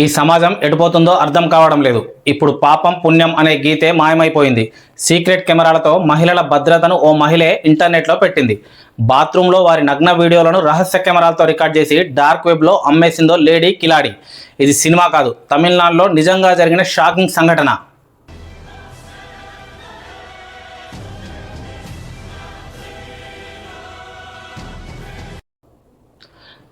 ఈ సమాజం ఎటుపోతుందో అర్థం కావడం లేదు. ఇప్పుడు పాపం పుణ్యం అనే గీతే మాయమైపోయింది. సీక్రెట్ కెమెరాలతో మహిళల భద్రతను ఓ మహిళే ఇంటర్నెట్లో పెట్టింది. బాత్రూంలో వారి నగ్న వీడియోలను రహస్య కెమెరాలతో రికార్డ్ చేసి డార్క్ వెబ్లో అమ్మేసిందో లేడీ కిలాడి. ఇది సినిమా కాదు తమిళనాడులో నిజంగా జరిగిన షాకింగ్ సంఘటన.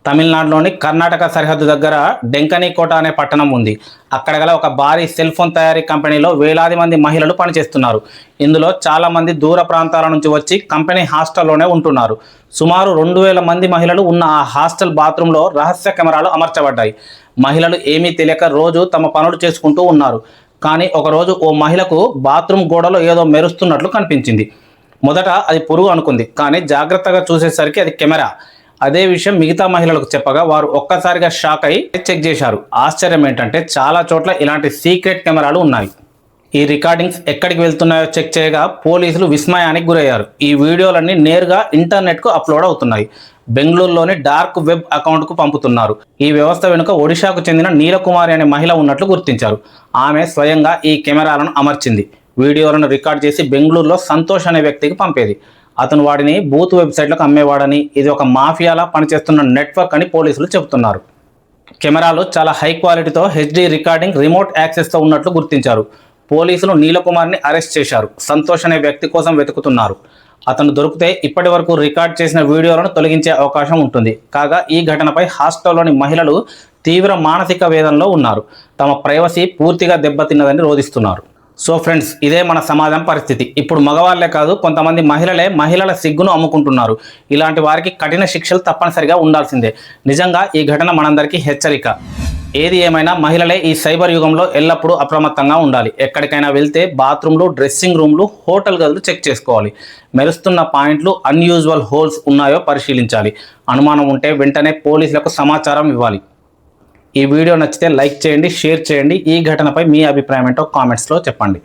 తమిళనాడులోని కర్ణాటక సరిహద్దు దగ్గర డెంకనీకోట అనే పట్టణం ఉంది. అక్కడ గల ఒక భారీ సెల్ ఫోన్ తయారీ కంపెనీలో వేలాది మంది మహిళలు పనిచేస్తున్నారు. ఇందులో చాలామంది దూర ప్రాంతాల నుంచి వచ్చి కంపెనీ హాస్టల్లోనే ఉంటున్నారు. సుమారు రెండు వేల మంది మహిళలు ఉన్న ఆ హాస్టల్ బాత్రూంలో రహస్య కెమెరాలు అమర్చబడ్డాయి. మహిళలు ఏమీ తెలియక రోజు తమ పనులు చేసుకుంటూ ఉన్నారు. కానీ ఒకరోజు ఓ మహిళకు బాత్రూమ్ గోడలో ఏదో మెరుస్తున్నట్లు కనిపించింది. మొదట అది పురుగు అనుకుంది కానీ జాగ్రత్తగా చూసేసరికి అది కెమెరా. అదే విషయం మిగతా మహిళలకు చెప్పగా వారు ఒక్కసారిగా షాక్ అయి చెక్ చేశారు. ఆశ్చర్యం ఏంటంటే చాలా చోట్ల ఇలాంటి సీక్రెట్ కెమెరాలు ఉన్నాయి. ఈ రికార్డింగ్స్ ఎక్కడికి వెళ్తున్నాయో చెక్ చేయగా పోలీసులు విస్మయానికి గురయ్యారు. ఈ వీడియోలన్నీ నేరుగా ఇంటర్నెట్కు అప్లోడ్ అవుతున్నాయి. బెంగళూరులోని డార్క్ వెబ్ అకౌంట్కు పంపుతున్నారు. ఈ వ్యవస్థ వెనుక ఒడిశాకు చెందిన నీలకుమారి అనే మహిళ ఉన్నట్లు గుర్తించారు. ఆమె స్వయంగా ఈ కెమెరాలను అమర్చింది. వీడియోలను రికార్డ్ చేసి బెంగళూరులో సంతోష్ అనే వ్యక్తికి పంపేది. అతను వాడిని బూత్ వెబ్సైట్లకు అమ్మేవాడని ఇది ఒక మాఫియాలా పనిచేస్తున్న నెట్వర్క్ అని పోలీసులు చెబుతున్నారు. కెమెరాలు చాలా హై క్వాలిటీతో హెచ్డి రికార్డింగ్ రిమోట్ యాక్సెస్తో ఉన్నట్లు గుర్తించారు. పోలీసులు నీలకుమార్ని అరెస్ట్ చేశారు. సంతోష్ అనే వ్యక్తి కోసం వెతుకుతున్నారు. అతను దొరికితే ఇప్పటి వరకు రికార్డ్ చేసిన వీడియోలను తొలగించే అవకాశం ఉంటుంది. కాగా ఈ ఘటనపై హాస్టల్లోని మహిళలు తీవ్ర మానసిక వేదనలో ఉన్నారు. తమ ప్రైవసీ పూర్తిగా దెబ్బతిన్నదని రోధిస్తున్నారు. సో ఫ్రెండ్స్ ఇదే మన సమాజం పరిస్థితి. ఇప్పుడు మగవాళ్ళే కాదు కొంతమంది మహిళలే మహిళల సిగ్గును అమ్ముకుంటున్నారు. ఇలాంటి వారికి కఠిన శిక్షలు తప్పనిసరిగా ఉండాల్సిందే. నిజంగా ఈ ఘటన మనందరికీ హెచ్చరిక. ఏది ఏమైనా మహిళలే ఈ సైబర్ యుగంలో ఎల్లప్పుడూ అప్రమత్తంగా ఉండాలి. ఎక్కడికైనా వెళ్తే బాత్రూమ్లు డ్రెస్సింగ్ రూమ్లు హోటల్ గదులు చెక్ చేసుకోవాలి. మెరుస్తున్న పాయింట్లు అన్యూజువల్ హోల్స్ ఉన్నాయో పరిశీలించాలి. అనుమానం ఉంటే వెంటనే పోలీసులకు సమాచారం ఇవ్వాలి. ఈ వీడియో నచ్చితే లైక్ చేయండి షేర్ చేయండి. ఈ ఘటనపై మీ అభిప్రాయం ఏంటో కామెంట్స్లో చెప్పండి.